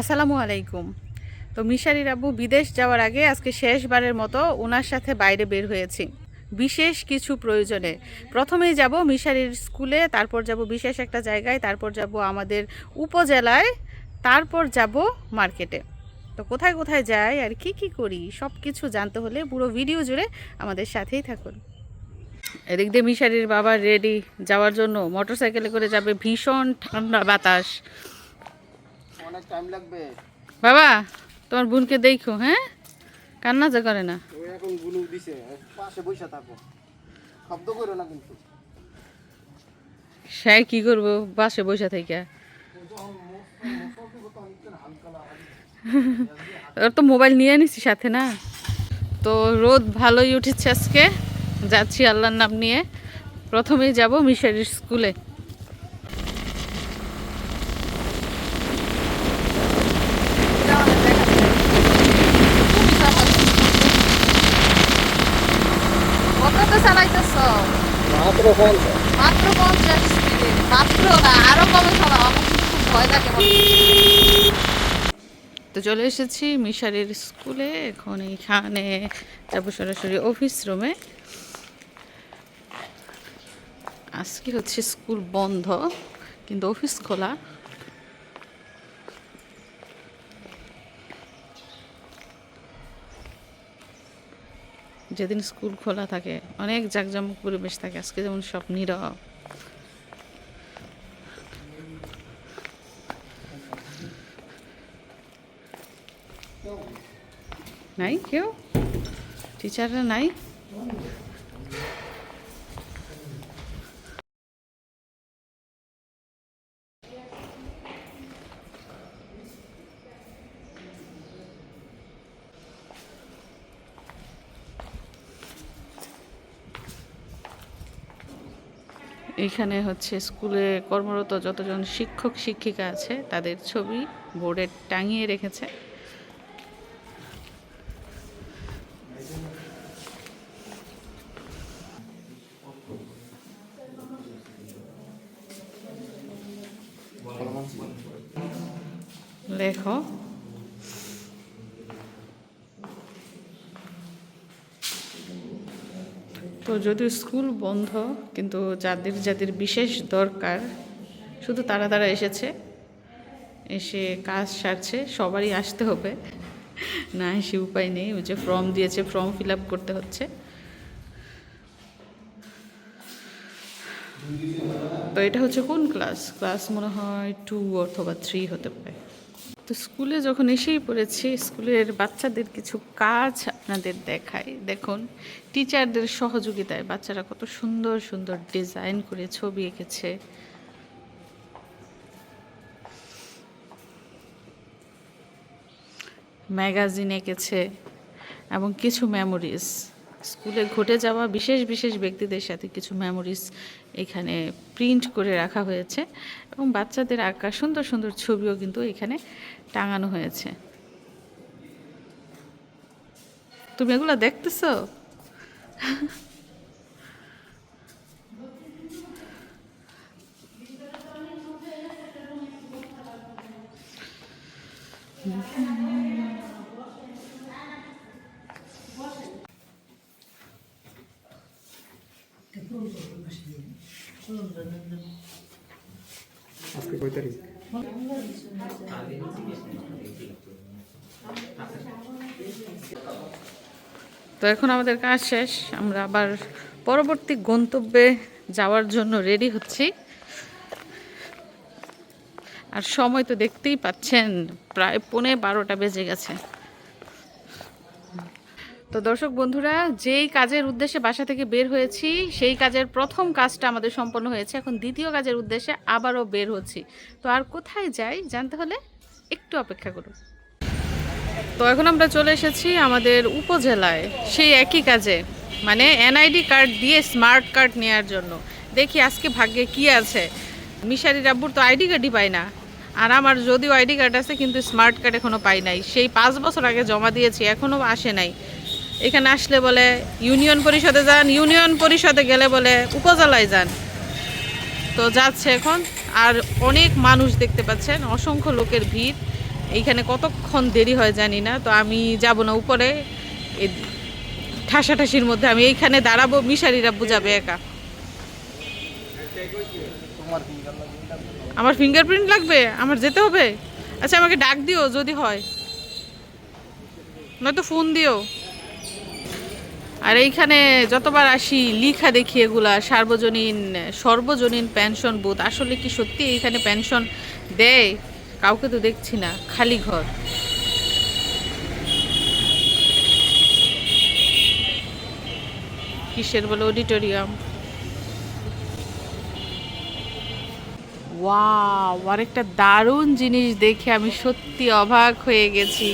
আসসালামু আলাইকুম। তো মিশারির আব্বু বিদেশ যাওয়ার আগে আজকে শেষবারের মতো ওনার সাথে বাইরে বের হয়েছি। বিশেষ কিছু প্রয়োজনে। প্রথমেই যাব মিশারির স্কুলে, তারপর যাব বিশেষ একটা জায়গায়, তারপর যাব আমাদের উপজেলায়, তারপর যাব মার্কেটে। তো কোথায় কোথায় যাই আর কি কি করি সব কিছু জানতে হলে পুরো ভিডিও জুড়ে আমাদের সাথেই থাকুন। এদিক দিয়ে মিশারির বাবা রেডি যাওয়ার জন্য মোটরসাইকেলে করে যাবে, ভীষণ ঠান্ডা বাতাস। অনেক টাইম লাগবে। বাবা তোমার বোনকে দেখো হ্যাঁ? কান্না যা করে না। ও এখন গুলু দিছে পাশে বসে থাকো। শব্দ করো না কিন্তু। সে কি করব বাসে বসে থেকে। ওর তো মোবাইল নিয়ে নিছি সাথে না। তো রোদ ভালোই উঠেছে আজকে। যাচ্ছি আল্লাহর নাম নিয়ে। প্রথমেই যাব মিশারির স্কুলে মাত্র পঞ্চাশ। মাত্র পঞ্চাশ মাত্র না আরও কমে সবাই। আমার খুব ভয় লাগে তো চলে এসেছি মিশারের স্কুলে এখন এইখানে যাব সরাসরি অফিস রুমে আজকে হচ্ছে স্কুল বন্ধ কিন্তু অফিস খোলা। যেদিন স্কুল খোলা থাকে, অনেক জাঁকজমক পরিবেশ থাকে। আজকে যেমন সব নীরব। নাই কেউ? টিচাররা নাই? এখানে হচ্ছে স্কুলে কর্মরত যতজন শিক্ষক শিক্ষিকা আছে তাদের ছবি বোর্ডে টাঙিয়ে রেখেছে। লেখো। তো যদিও স্কুল বন্ধ, কিন্তু যাদের যাদের বিশেষ দরকার, শুধু তারা তারা এসেছে। এসে কাজ সারছে, সবারই আসতে হবে। না এসে উপায় নেই, ওই যে ফর্ম দিয়েছে, ফর্ম ফিল আপ করতে হচ্ছে। তো এটা হচ্ছে কোন ক্লাস? ক্লাস মনে হয় টু অথবা থ্রি হতে পারে। তো স্কুলে যখন এসেই পড়েছি, স্কুলের বাচ্চাদের কিছু কাজ আপনাদের দেখাই। দেখুন টিচারদের সহযোগিতায় বাচ্চারা কত সুন্দর সুন্দর ডিজাইন করে ছবি এঁকেছে। ম্যাগাজিন এঁকেছে এবং কিছু মেমোরিজ স্কুলে ঘটে যাওয়া বিশেষ বিশেষ ব্যক্তিদের সাথে কিছু মেমোরিজ এখানে প্রিন্ট করে রাখা হয়েছে এবং বাচ্চাদের আঁকা সুন্দর সুন্দর ছবিও কিন্তু এখানে টাঙানো হয়েছে। তুমি এগুলো দেখতেছো? আজকে তো এখন আমাদের কাজ শেষ। আমরা আবার পরবর্তী গন্তব্যে যাওয়ার জন্য রেডি হচ্ছি। আর সময় তো দেখতেই পাচ্ছেন, প্রায় পৌনে বারোটা বেজে গেছে। তো দর্শক বন্ধুরা, যেই কাজের উদ্দেশ্যে বাসা থেকে বের হয়েছি, সেই কাজের প্রথম কাজটা আমাদের সম্পন্ন হয়েছে। এখন দ্বিতীয় কাজের উদ্দেশ্যে আবারও বের হচ্ছি। তো আর কোথায় যাই জানতে হলে একটু অপেক্ষা করুন। তো এখন আমরা চলে এসেছি আমাদের উপজেলায়। সেই একই কাজে মানে এনআইডি কার্ড দিয়ে স্মার্ট কার্ড নেওয়ার জন্য। দেখি আজকে ভাগ্যে কি আছে। মিশারি রাব্বুর তো আইডি কার্ডই পায় না। আর আমার যদিও আইডি কার্ড আছে, কিন্তু স্মার্ট কার্ড এখনও পাই নাই। সেই পাঁচ বছর আগে জমা দিয়েছি এখনও আসে নাই। এখানে আসলে বলে ইউনিয়ন পরিষদে যান, ইউনিয়ন পরিষদে গেলে বলে উপজেলায় যান। তো যাচ্ছে এখন, আর অনেক মানুষ দেখতে পাচ্ছেন, অসংখ্য লোকের ভিড়। এইখানে কতক্ষণ দেরি হয় জানি না, তো আমি যাব না উপরে। ঠাসাঠাসির মধ্যে আমি এইখানে দাঁড়াবো, মিশারিরা বুঝাবে একা। আমার ফিঙ্গারপ্রিন্ট লাগবে? আমার যেতে হবে? আচ্ছা আমাকে ডাক দিও যদি হয়। নয়তো ফোন দিও। আর এইখানে যতবার আসি, লিখা দেখি এগুলা, সার্বজনীন, সর্বজনীন পেনশন বুথ। আসলে কি সত্যি এইখানে পেনশন দেয়? কাউকে তো দেখছি না, খালি ঘর। কিসের বলে? অডিটোরিয়াম। ওয়াও, আরেকটা দারুণ জিনিস দেখে আমি সত্যি অবাক হয়ে গেছি।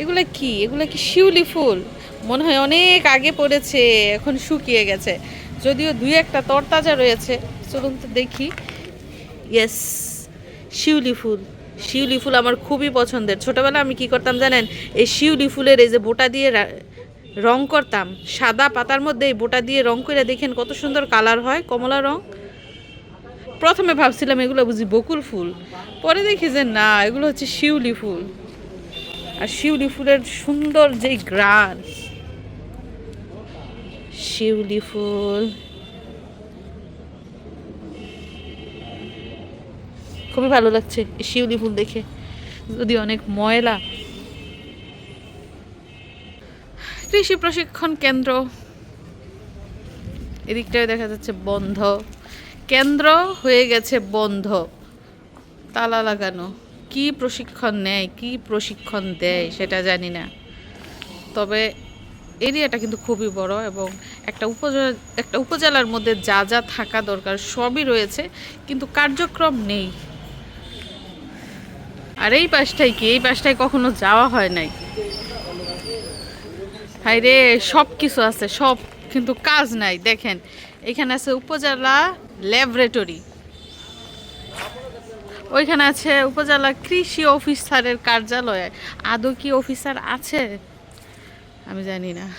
এগুলো কি? এগুলো কি শিউলি ফুল? মনে হয় অনেক আগে পড়েছে, এখন শুকিয়ে গেছে। যদিও দুই একটা তরতাজা রয়েছে, চলুন তো দেখি। ইয়েস শিউলি ফুল। শিউলি ফুল আমার খুবই পছন্দের। ছোটবেলা আমি কি করতাম জানেন? এই শিউলি ফুলের এই যে বোটা দিয়ে রা- করতাম। সাদা পাতার মধ্যে এই বোটা দিয়ে রং করে দেখেন কত সুন্দর কালার হয়, কমলা রং। প্রথমে ভাবছিলাম এগুলো বুঝি বকুল ফুল। পরে দেখি যে না, এগুলো হচ্ছে শিউলি ফুল। আর শিউলি ফুলের সুন্দর যে গ্রান। শিউলি ফুল। খুবই ভালো লাগছে শিউলি ফুল দেখে। যদি অনেক ময়লা। কৃষি প্রশিক্ষণ কেন্দ্র। এদিকটায় দেখা যাচ্ছে বন্ধ। কেন্দ্র হয়ে গেছে বন্ধ। তালা লাগানো। কি প্রশিক্ষণ নেয়, কি প্রশিক্ষণ দেয় সেটা জানি না। তবে এরিয়াটা কিন্তু খুবই বড় এবং একটা উপজেলা একটা উপজেলার মধ্যে যা যা থাকা দরকার সবই রয়েছে, কিন্তু কার্যক্রম নেই। আর এই পাশটাই কি? এই পাশটায় কখনো যাওয়া হয় নাই। হাই রে সব কিছু আছে, সব কিন্তু কাজ নাই। দেখেন, এখানে আছে উপজেলা ল্যাবরেটরি। ওইখানে আছে উপজেলা কৃষি অফিসারের কার্যালয়। আদৌ কি অফিসার আছে? আমি জানি না।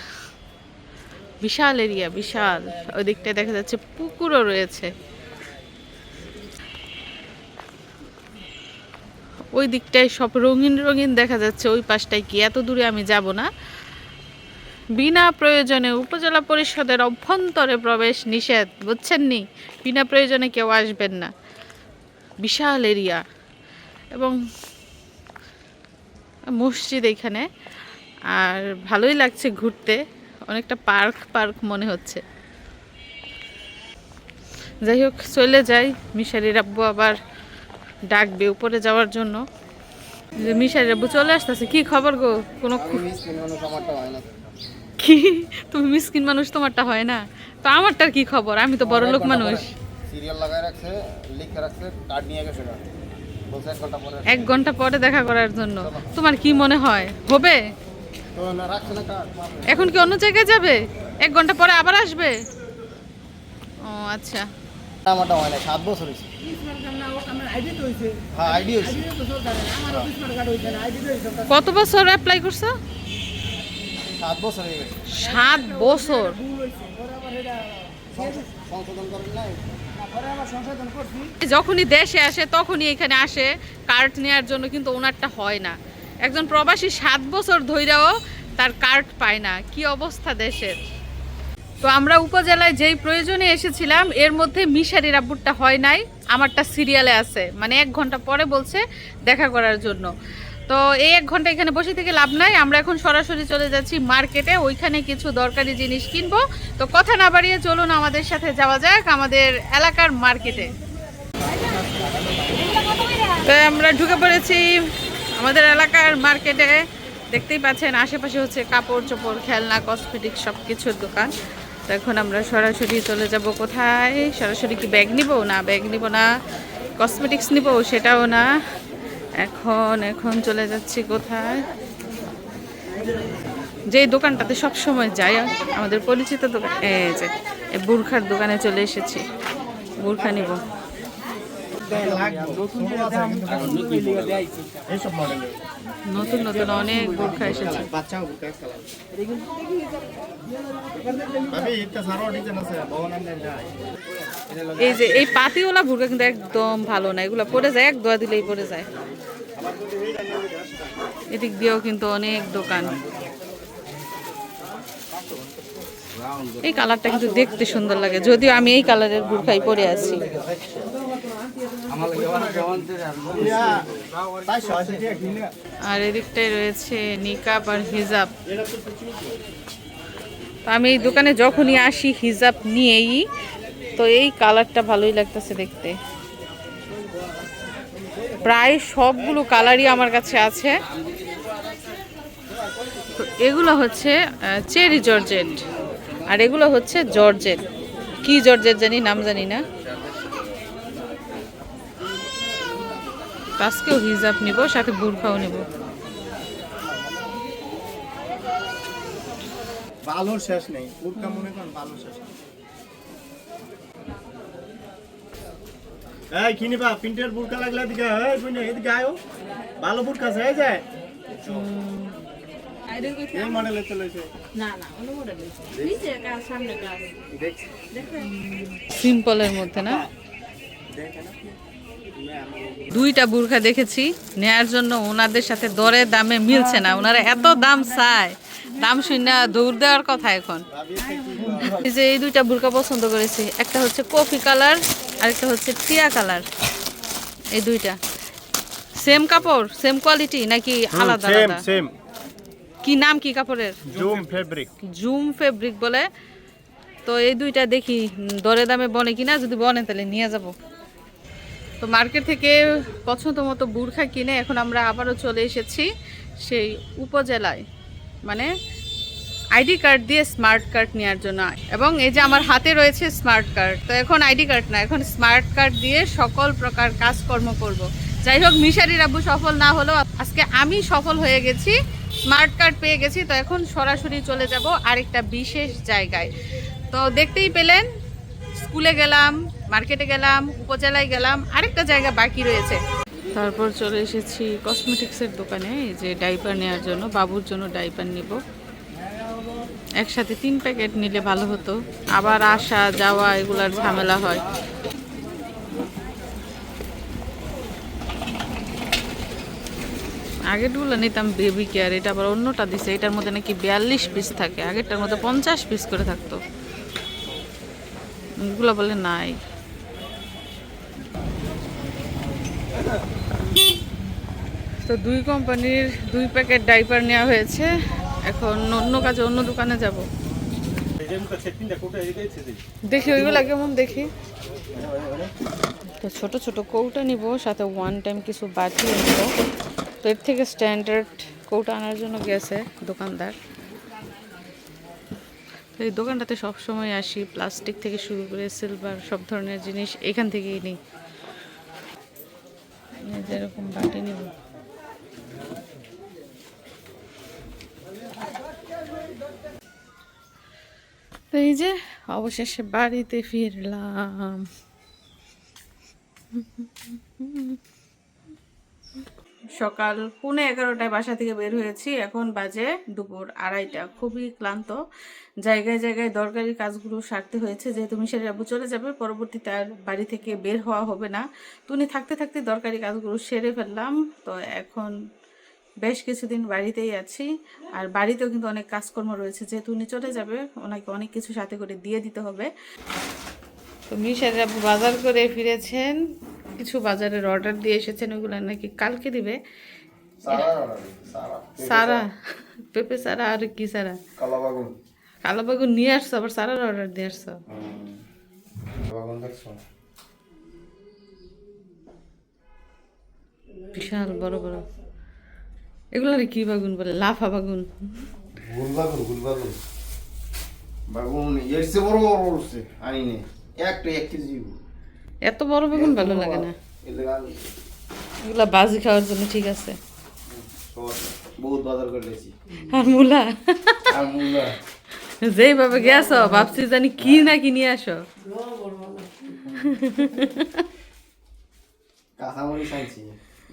বিশাল এরিয়া, বিশাল। ওই দিকটায় দেখা যাচ্ছে পুকুরও রয়েছে। ওই দিকটায় সব রঙিন রঙিন দেখা যাচ্ছে, ওই পাশটায় কি? এত দূরে আমি যাব না। বিনা প্রয়োজনে উপজেলা পরিষদের অভ্যন্তরে প্রবেশ নিষেধ, বুঝছেন নি? বিনা প্রয়োজনে কেউ আসবেন না। বিশাল এরিয়া। এবং মসজিদ এখানে। আর ভালোই লাগছে ঘুরতে। অনেকটা পার্ক পার্ক মনে হচ্ছে। যাই হোক চলে যাই। মিশারির আব্বু আবার ডাকবে উপরে যাওয়ার জন্য। যে মিশারির আব্বু চলে আসতেছে কি খবর গো? কোনো কি? তুমি মিসকিন মানুষ তোমারটা হয় না? তো আমারটার কি খবর? আমি তো বড় লোক মানুষ। সিরিয়াল লাগাই রাখছে লিখে রাখছে কার্ড নিয়ে গেছে এক ঘণ্টা পরে এক ঘণ্টা পরে দেখা করার জন্য। তোমার কি মনে হয়? হবে? এখন কি অন্য জায়গায় যাবে? এক ঘণ্টা পরে আবার আসবে? ও আচ্ছা। আমারটা হয় না সাত বছর হয়েছে। আইডি হয়েছে। কত বছর অ্যাপ্লাই করছ? সাত বছর হয়ে গেছে। সাত যখনই দেশে আসে তখনই এখানে আসে। কার্ড নেওয়ার জন্য কিন্তু ওনারটা হয় না। একজন প্রবাসী সাত বছর ধৈরাও তার কার্ড পায় না। কি অবস্থা দেশের? তো আমরা উপজেলায় যেই প্রয়োজনে এসেছিলাম এর মধ্যে মিশারির আব্বুরটা হয় নাই আমারটা সিরিয়ালে আছে। মানে এক ঘণ্টা পরে বলছে দেখা করার জন্য। তো এই এক ঘণ্টা এখানে বসে থেকে লাভ নাই আমরা এখন সরাসরি চলে যাচ্ছি মার্কেটে ওইখানে কিছু দরকারি জিনিস কিনবো। তো কথা না বাড়িয়ে চলুন আমাদের সাথে যাওয়া যাক আমাদের এলাকার মার্কেটে। তো আমরা ঢুকে পড়েছি আমাদের এলাকার মার্কেটে দেখতেই পাচ্ছেন, আশেপাশে হচ্ছে কাপড় চোপড়, খেলনা কসমেটিক সব কিছুর দোকান। তো এখন আমরা সরাসরি চলে যাব কোথায়? সরাসরি কি ব্যাগ নিব? না ব্যাগ নিব না। কসমেটিক্স নিব? সেটাও না। এখন এখন চলে যাচ্ছি কোথায়? যেই দোকানটাতে সব সময় যাই, আমাদের পরিচিত দোকান এই যে বুরখার দোকানে চলে এসেছি। বুরখা নিব। নতুন নতুন অনেক বোরখা এসেছে এই যে, এই পাতিওয়ালা ভুরকা কিন্তু একদম ভালো না। এগুলো পরে যায়, এক দোয়া দিলেই পরে যায়। এদিক দিয়েও কিন্তু অনেক দোকান। এই কালারটা কিন্তু দেখতে সুন্দর লাগে, যদিও আমি এই কালারের বুরখাই পরে আছি। আর এদিকটায় রয়েছে নিকাব আর হিজাব। আমি এই দোকানে যখনই আসি, হিজাব নিয়েই, তো এই কালারটা ভালোই লাগতেছে দেখতে। প্রায় সবগুলো কালারই আমার কাছে আছে। তো এগুলো হচ্ছে চেরি জর্জেট। আর এগুলো হচ্ছে জর্জেট। কি জর্জেট জানি, নাম জানি না। তো আজকেও হিজাব নিব সাথে বুরখাও নেব। শেষ নেই। বুটকা মনে করেন ভালোর শেষ নেই। এই কিনিবা প্রিন্টের বুটকা লাগলে এদিকে এই বুঝনে এদিকে আয়ো ভালো বুটকা আছে এই যে। এই মডেলের চলেছে দেখছি। সিম্পলের মধ্যে না? দেখেন দুইটা বুরখা দেখেছি। নেয়ার জন্য ওনাদের সাথে দরে দামে মিলছে না। ওনারা এত দাম চায়। দাম শুনে দৌড় দেওয়ার কথা এখন। এই যে এই দুইটা বুরকা পছন্দ করেছি। একটা হচ্ছে কফি কালার আরেকটা হচ্ছে টিয়া কালার। এই দুইটা। সেম কাপড় সেম কোয়ালিটি নাকি আলাদা আলাদা? সেম কি নাম কি কাপড়ের? জুম ফেব্রিক জুম ফেব্রিক বলে। তো এই দুইটা দেখি দরে দামে বনে কিনা। যদি বনে তাহলে নিয়ে যাব। তো মার্কেট থেকে পছন্দ মতো বুরখা কিনে এখন আমরা আবারও চলে এসেছি সেই উপজেলায়। মানে আইডি কার্ড দিয়ে স্মার্ট কার্ড নেওয়ার জন্য। এবং এই যে আমার হাতে রয়েছে স্মার্ট কার্ড। তো এখন আইডি কার্ড না, এখন স্মার্ট কার্ড দিয়ে সকল প্রকার কাজকর্ম করব। যাই হোক, মিশারির আব্বু সফল না হলেও আজকে আমি সফল হয়ে গেছি, স্মার্ট কার্ড পেয়ে গেছি। তো এখন সরাসরি চলে যাব আরেকটা বিশেষ জায়গায়। তো দেখতেই পেলেন, স্কুলে গেলাম মার্কেটে গেলাম, উপজেলায় গেলাম, আরেকটা জায়গা বাকি রয়েছে। তারপর চলে এসেছি কসমেটিক্সের দোকানে যে ডাইপার নেওয়ার জন্য, বাবুর জন্য ডাইপার নিব। একসাথে তিন প্যাকেট নিলে ভালো হতো। আবার আসা, যাওয়া, এগুলার ঝামেলা হয়। আগেরগুলো নিতাম বেবি কেয়ার এটা আবার অন্যটা দিছে। এটার মধ্যে নাকি বিয়াল্লিশ পিস থাকে, আগেরটার মধ্যে পঞ্চাশ পিস করে থাকতো। এগুলো বলে নাই। তো দুই কোম্পানির দুই প্যাকেট ডাইপার নেওয়া হয়েছে। এখন অন্য কাজে, অন্য দোকানে যাব। দেখি, ওইগুলা কেমন দেখি। তো ছোট ছোট কৌটা নিব, সাথে ওয়ান টাইম কিছু বাটি নিব তো এর থেকে স্ট্যান্ডার্ড কৌটা আনার জন্য গেছে দোকানদার। তো এই দোকানটাতে সবসময় আসি প্লাস্টিক থেকে শুরু করে সিলভার সব ধরনের জিনিস এখান থেকেই নিই। এরকম বাটি নেব। তো এই যে অবশেষে বাড়িতে ফিরলাম। সকাল পুনে এগারোটায় বাসা থেকে বের হয়েছি। এখন বাজে দুপুর আড়াইটা। খুবই ক্লান্ত। জায়গায় জায়গায় দরকারি কাজগুলো সারতে হয়েছে। যেহেতু মিশারি আব্বু চলে যাবে, পরবর্তীতে আর বাড়ি থেকে বের হওয়া হবে না। তো উনি থাকতে থাকতে দরকারি কাজগুলো সেরে ফেললাম। তো এখন বেশ কিছুদিন বাড়িতেই আছি। আর বাড়িতেও কিন্তু অনেক কাজকর্ম রয়েছে। যেহেতু উনি চলে যাবে, ওনাকে অনেক কিছু সাথে করে দিয়ে দিতে হবে। তো মিশারি আব্বু বাজার করে ফিরেছেন। কিছু বাজারের অর্ডার দিয়ে এসেছেন ওইগুলো নাকি কালকে দিবে। সারা পেঁপে সারা। আর কি সারা? কালা বাগুন। কালো বেগুন নিয়ে আসছো আবার সারার অর্ডার দিয়ে আসছো? বিশাল বড় বড়। এগুলার কি বাগুন বলে? লাফা বাগুন। গুল বাগুন গুল বাগুন। বাগুন এর চেয়ে বড় বড় উঠছে আনি নে একটা এক কেজি এত বড় বেগুন ভালো লাগে না। এগুলা বাজি খাওয়ার জন্য ঠিক আছে। বহুত বাজার করে আর মূলা? আর মূলা। যেইভাবে গেছো ভাবছি জানি কি না কি নিয়ে আসো। কাঁচামরিচ আনছি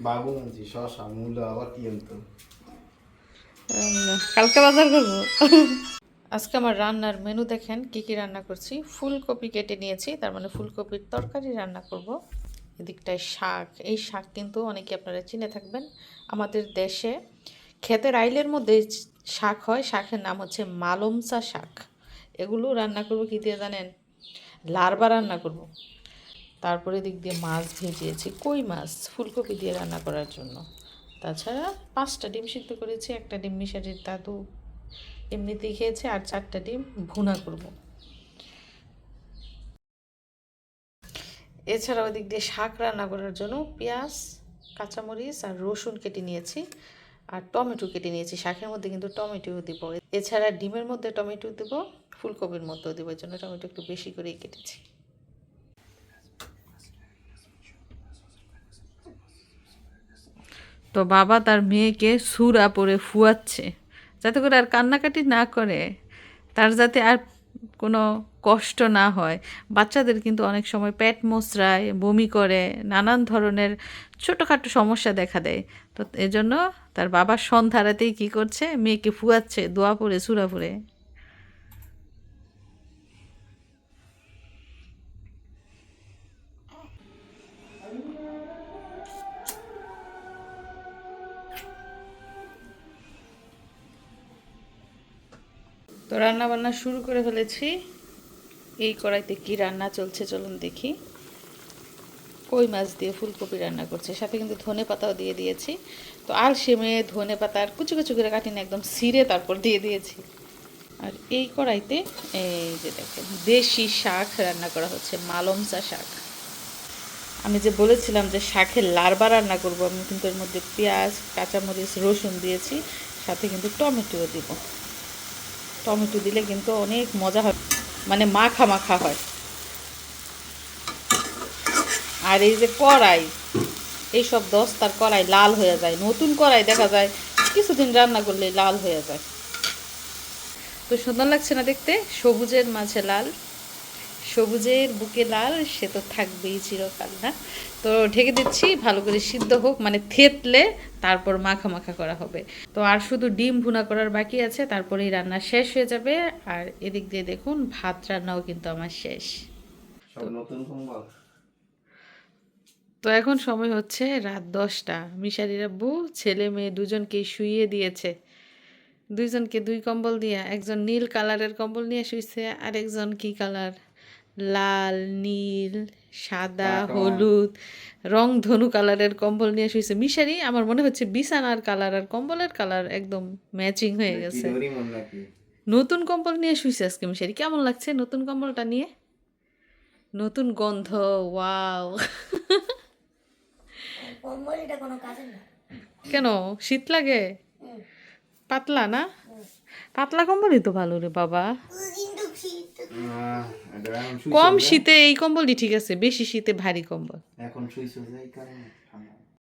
বাগুন আনছি শশা মূলা আবার কি আনতো? কালকে বাজার করব? আজকে আমার রান্নার মেনু দেখেন, কি কি রান্না করছি। ফুলকপি কেটে নিয়েছি, তার মানে ফুলকপির তরকারি রান্না করব। এদিকটায় শাক, এই শাক কিন্তু অনেকে আপনারা চিনে থাকবেন। আমাদের দেশে ক্ষেতের আইলের মধ্যে শাক হয়, শাকের নাম হচ্ছে মালমসা শাক। এগুলো রান্না করব কী দিয়ে জানেন? লারবা রান্না করব। তারপরে দিক দিয়ে মাছ ভেজিয়েছি, কই মাছ? ফুলকপি দিয়ে রান্না করার জন্য। তাছাড়া পাঁচটা ডিম সিদ্ধ করেছি, একটা ডিম মিশারির দাদু এমনিতেই খেয়েছে আর চারটা ডিম ভুনা করব। এছাড়া ওদিক দিয়ে শাক রান্না করার জন্য পেঁয়াজ, কাঁচামরিচ আর রসুন কেটে নিয়েছি আর টমেটো কেটে নিয়েছি। শাকের মধ্যে কিন্তু টমেটোও দিব। এছাড়া ডিমের মধ্যে টমেটো দিব, ফুলকপির মধ্যেও দিব এই জন্য টমেটো একটু বেশি করেই কেটেছি। তো বাবা তার মেয়েকে সুরা পরে ফুয়াচ্ছে। যাতে করে আর কান্নাকাটি না করে, তার যাতে আর কোনো কষ্ট না হয়। বাচ্চাদের কিন্তু অনেক সময় পেট মোচড়ায়, বমি করে, নানান ধরনের ছোটোখাটো সমস্যা দেখা দেয়। তো এজন্য তার বাবা সন্ধ্যা রাতেই কী করছে, মেয়েকে ফুয়াচ্ছে, দোয়া পড়ে, সুরা পরে তো রান্না বান্না শুরু করে ফেলেছি। এই কড়াইতে কি রান্না চলছে চলুন দেখি। কই মাছ দিয়ে ফুলকপি রান্না করছে, সাথে কিন্তু ধনে পাতাও দিয়ে দিয়েছি। তো আর সেমে ধনে পাতা আর কুচি কুচি করে কাটিনি, একদম সিরে তারপর দিয়ে দিয়েছি। আর এই কড়াইতে এই যে দেখেন, দেশি শাক রান্না করা হচ্ছে, মালমসা শাক। আমি যে বলেছিলাম যে শাকের লারবা রান্না করব, আমি কিন্তু এর মধ্যে পেঁয়াজ, কাঁচামরিচ, রসুন দিয়েছি, সাথে কিন্তু টমেটোও দিব। টমেটো দিলে কিন্তু অনেক মজা হয়। মানে মাখা মাখা হয়। আর এই যে কড়াই, এইসব দস্তার কড়াই লাল হয়ে যায়। নতুন কড়াই দেখা যায়, কিছুদিন রান্না করলে লাল হয়ে যায়। তো সুন্দর লাগছে না দেখতে? সবুজের মাঝে লাল। সবুজের বুকে লাল সে তো থাকবেই চিরকাল না তো ঢেকে দিচ্ছি ভালো করে সিদ্ধ হোক মানে থেতলে তারপর মাখা মাখা করা হবে। তো আর শুধু ডিম ভুনা করার বাকি আছে তারপরেই রান্না শেষ হয়ে যাবে। আর এদিক দিয়ে দেখুন ভাত রান্নাও কিন্তু আমার শেষ। তো এখন সময় হচ্ছে রাত দশটা। মিশারির আব্বু ছেলে মেয়ে দুজনকেই শুইয়ে দিয়েছে। দুইজনকে দুই কম্বল দিয়া একজন নীল কালারের কম্বল নিয়ে শুইছে আর একজন কি কালার? লাল নীল সাদা হলুদ রং ধনু কালারের কম্বল নিয়ে শুইছে মিশারি। আমার মনে হচ্ছে বিছানার কালার আর কম্বলের কালার একদম ম্যাচিং হয়ে গেছে। মন নতুন কম্বল নিয়ে শুইছে আজকে মিশারি। কেমন লাগছে নতুন কম্বলটা নিয়ে? নতুন গন্ধ ওয়াও। কম্বল এটা কোনো কাজে না। কেন? শীত লাগে? পাতলা না? পাতলা কম্বলই তো ভালো রে বাবা। শুইছো কম শীতে এই কম্বলই ঠিক আছে বেশি শীতে ভারী কম্বল। এখন শুইছো যাই কারণে।